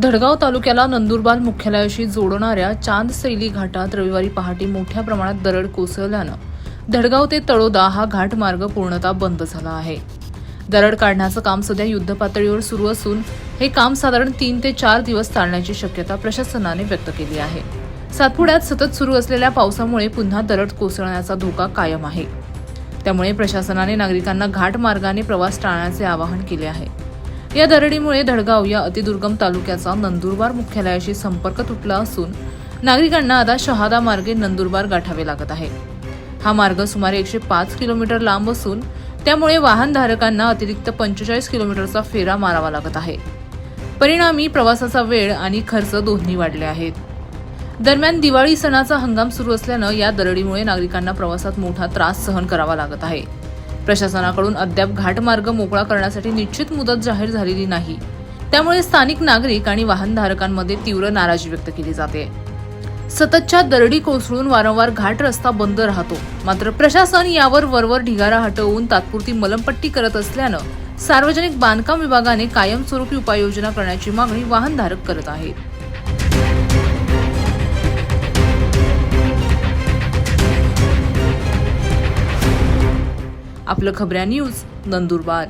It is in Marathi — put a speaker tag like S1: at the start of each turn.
S1: धडगाव तालुक्याला नंदुरबार मुख्यालयाशी जोडणाऱ्या चांदसैली घाटात रविवारी पहाटे मोठ्या प्रमाणात दरड कोसळल्यानं धडगाव ते तळोदा हा घाट मार्ग पूर्णतः बंद झाला आहे. दरड काढण्याचं काम सध्या युद्धपातळीवर सुरू असून हे काम साधारण तीन ते चार दिवस चालण्याची शक्यता प्रशासनाने व्यक्त केली आहे. सातपुड्यात सतत सुरू असलेल्या पावसामुळे पुन्हा दरड कोसळण्याचा धोका कायम आहे. त्यामुळे प्रशासनाने नागरिकांना घाट मार्गाने प्रवास टाळण्याचे आवाहन केले आहे. या दरडीमुळे धडगाव या अतिदुर्गम तालुक्याचा नंदुरबार मुख्यालयाशी संपर्क तुटला असून नागरिकांना आता शहादा मार्गे नंदुरबार गाठावे लागत आहे. हा मार्ग सुमारे एकशे पाच किलोमीटर लांब असून त्यामुळे वाहनधारकांना अतिरिक्त पंचेचाळीस किलोमीटरचा फेरा मारावा लागत आहे. परिणामी प्रवासाचा वेळ आणि खर्च दोन्ही वाढले आहेत. दरम्यान दिवाळी सणाचा हंगाम सुरू असल्यानं या दरडीमुळे नागरिकांना प्रवासात मोठा त्रास सहन करावा लागत आहे. प्रशासनाकडून अद्याप घाटमार्ग मोकळा करण्यासाठी निश्चित मुदत जाहीर झालेली नाही. त्यामुळे स्थानिक नागरिक आणि वाहनधारकांमध्ये तीव्र नाराजी व्यक्त केली जाते. सततच्या दरडी कोसळून वारंवार घाट रस्ता बंद राहतो. मात्र प्रशासन यावर वरवर ढिगारा हटवून तात्पुरती मलमपट्टी करत असल्यानं सार्वजनिक बांधकाम विभागाने कायमस्वरूपी उपाययोजना करण्याची मागणी वाहनधारक करत आहेत. आपलं खबऱ्या न्यूज नंदुरबार.